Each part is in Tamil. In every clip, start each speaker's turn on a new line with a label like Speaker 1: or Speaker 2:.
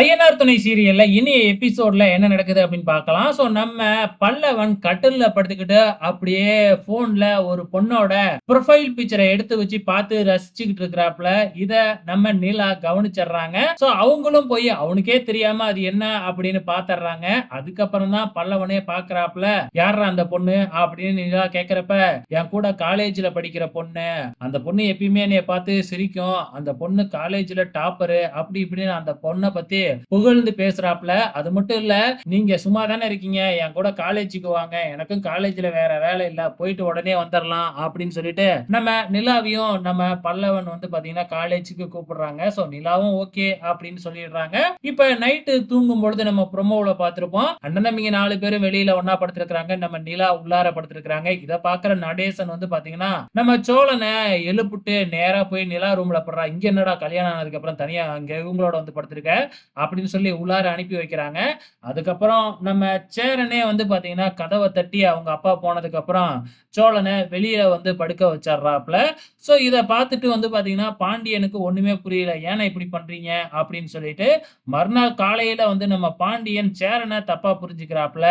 Speaker 1: ஐஎன்ஆர் துணை சீரியல்ல இனிய எபிசோட்ல என்ன நடக்குது அப்படின்னு பார்க்கலாம். ஸோ நம்ம பல்லவன் கட்டில்ல படுத்துக்கிட்டு அப்படியே போன்ல ஒரு பொண்ணோட ப்ரொஃபைல் பிக்சரை எடுத்து வச்சு பார்த்து ரசிச்சுக்கிட்டு இருக்கிறாப்ல. இத நம்ம நிலா கவனிச்சிடுறாங்க ஸோ அவங்களும் போய் அவனுக்கே தெரியாம அது என்ன அப்படின்னு பாத்துறாங்க அதுக்கப்புறம் தான் பல்லவனே பாக்குறாப்ல யாரா அந்த பொண்ணு அப்படின்னு நிலா கேக்குறப்ப என் கூட காலேஜ்ல படிக்கிற பொண்ணு. அந்த பொண்ணு எப்பயுமே என்னைய பார்த்து சிரிக்கும். அந்த பொண்ணு காலேஜ்ல டாப்பரு அப்படி இப்படின்னு அந்த பொண்ணை பத்தி புகழ்ந்து பேசுறாப்ல. அது மட்டும் இல்ல, நீங்க சும்மா தானே இருக்கீங்க. என் கூட காலேஜுக்கு வாங்க. எனக்கும் காலேஜ்ல வேற வேலை இல்ல. போயிட்டு உடனே வந்துரலாம் அப்படின்னு சொல்லிட்டு, நம்ம நிலாவையும் நம்ம பல்லவன் வந்து பாத்தீங்கன்னா காலேஜுக்கு கூப்பிடுறாங்க. சோ நிலாவும் ஓகே அப்படின்னு சொல்லிடுறாங்க. இப்ப நைட்டு தூங்கும்பொழுது நம்ம ப்ரோமோல பார்த்திருப்போம். அண்ணன் தம்பிங்க நாலு பேரும் வெளியில ஒன்னா படுத்திருக்கிறாங்க நம்ம நிலா உள்ளார படுத்திருக்கிறாங்க இத பாக்குற நடேசன் வந்து பாத்தீங்கன்னா நம்ம சோழனை எழுப்பிட்டு நேரா போய் நிலா ரூம்ல படுறா. இங்க என்னடா கல்யாணம் ஆனதுக்கு அப்புறம் தனியா அங்க இவங்களோட வந்து படுத்திருக்க அப்படின்னு சொல்லி உள்ளார அனுப்பி வைக்கிறாங்க. அதுக்கப்புறம் நம்ம சேரனே வந்து பார்த்தீங்கன்னா, கதவை தட்டி அவங்க அப்பா போனதுக்கப்புறம் சோழனை வெளியில் வந்து படுக்க வச்சிட்றாப்புல ஸோ இதை பார்த்துட்டு வந்து பார்த்தீங்கன்னா, பாண்டியனுக்கு ஒன்றுமே புரியல. ஏன்னா இப்படி பண்ணுறீங்க அப்படின்னு சொல்லிட்டு, மறுநாள் காலையில் வந்து நம்ம பாண்டியன் சேரனை தப்பாக புரிஞ்சுக்கிறாப்ல.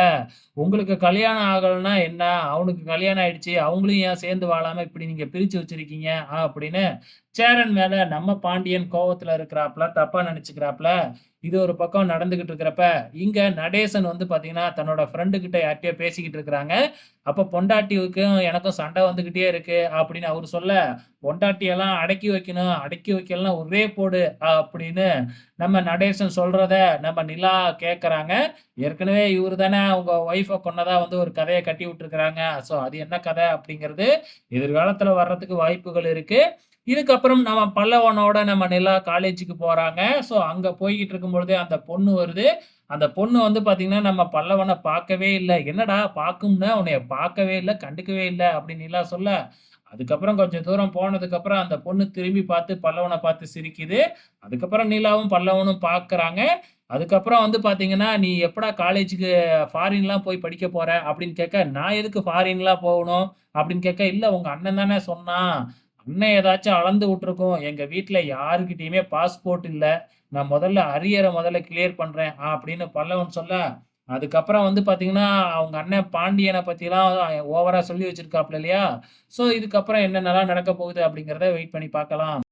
Speaker 1: உங்களுக்கு கல்யாணம் ஆகலைன்னா என்ன? அவனுக்கு கல்யாணம் ஆயிடுச்சு. அவங்களும் ஏன் சேர்ந்து வாழாமல் இப்படி நீங்கள் பிரித்து வச்சுருக்கீங்க அப்படின்னு சேரன் மேல நம்ம பாண்டியன் கோவத்துல இருக்கிறாப்ல. தப்பா நினைச்சுக்கிறாப்ல இது ஒரு பக்கம் நடந்துகிட்டு இருக்கிறப்ப, இங்க நடேசன் வந்து பார்த்தீங்கன்னா, தன்னோட ஃப்ரெண்டு கிட்ட யார்ட்டயோ பேசிக்கிட்டு இருக்கிறாங்க. அப்ப பொண்டாட்டிக்கும் எனக்கும் சண்டை வந்துகிட்டே இருக்கு அப்படின்னு அவர் சொல்ல, பொண்டாட்டியெல்லாம் அடக்கி வைக்கணும். அடக்கி வைக்கலன்னா ஒரே போடு அப்படின்னு நம்ம நடேசன் சொல்றத நம்ம நிலா கேட்கறாங்க. ஏற்கனவே இவர் தானே அவங்க ஒய்ஃபை கொன்னதா வந்து ஒரு கதையை கட்டி விட்டுருக்குறாங்க ஸோ அது என்ன கதை அப்படிங்கிறது எதிர்காலத்துல வர்றதுக்கு வாய்ப்புகள் இருக்கு. இதுக்கப்புறம் நம்ம பல்லவனோட நம்ம நிலா காலேஜுக்கு போகிறாங்க ஸோ அங்கே போய்கிட்டு இருக்கும்பொழுதே அந்த பொண்ணு வருது. அந்த பொண்ணு வந்து பார்த்தீங்கன்னா, நம்ம பல்லவனை பார்க்கவே இல்லை என்னடா பார்க்கும்னா உன்னைய பார்க்கவே இல்லை கண்டுக்கவே இல்லை அப்படின்னு நிலா சொல்ல, அதுக்கப்புறம் கொஞ்சம் தூரம் போனதுக்கப்புறம் அந்த பொண்ணு திரும்பி பார்த்து பல்லவனை பார்த்து சிரிக்குது. அதுக்கப்புறம் நிலாவும் பல்லவனும் பார்க்குறாங்க. அதுக்கப்புறம் வந்து பார்த்தீங்கன்னா, "நீ எப்படா காலேஜுக்கு ஃபாரின்லாம் போய் படிக்க போகிற அப்படின்னு கேட்க, "நான் எதுக்கு ஃபாரின்லாம் போகணும்?" அப்படின்னு கேட்க, இல்லை உங்கள் அண்ணன் தானே சொன்னான். அண்ணன் ஏதாச்சும் அளந்து விட்டுருக்கோம் எங்க வீட்டில் யாருகிட்டயுமே பாஸ்போர்ட் இல்ல. நான் முதல்ல அரியரை முதல்ல கிளியர் பண்றேன்." அப்படின்னு பல்லவன் சொல்ல, அதுக்கப்புறம் வந்து பார்த்தீங்கன்னா, அவங்க அண்ணன் பாண்டியனை பத்திலாம் ஓவரா சொல்லி வச்சிருக்காப்ல இல்லையா? ஸோ இதுக்கப்புறம் என்னென்னலாம் நடக்க போகுது அப்படிங்கிறத வெயிட் பண்ணி பார்க்கலாம்.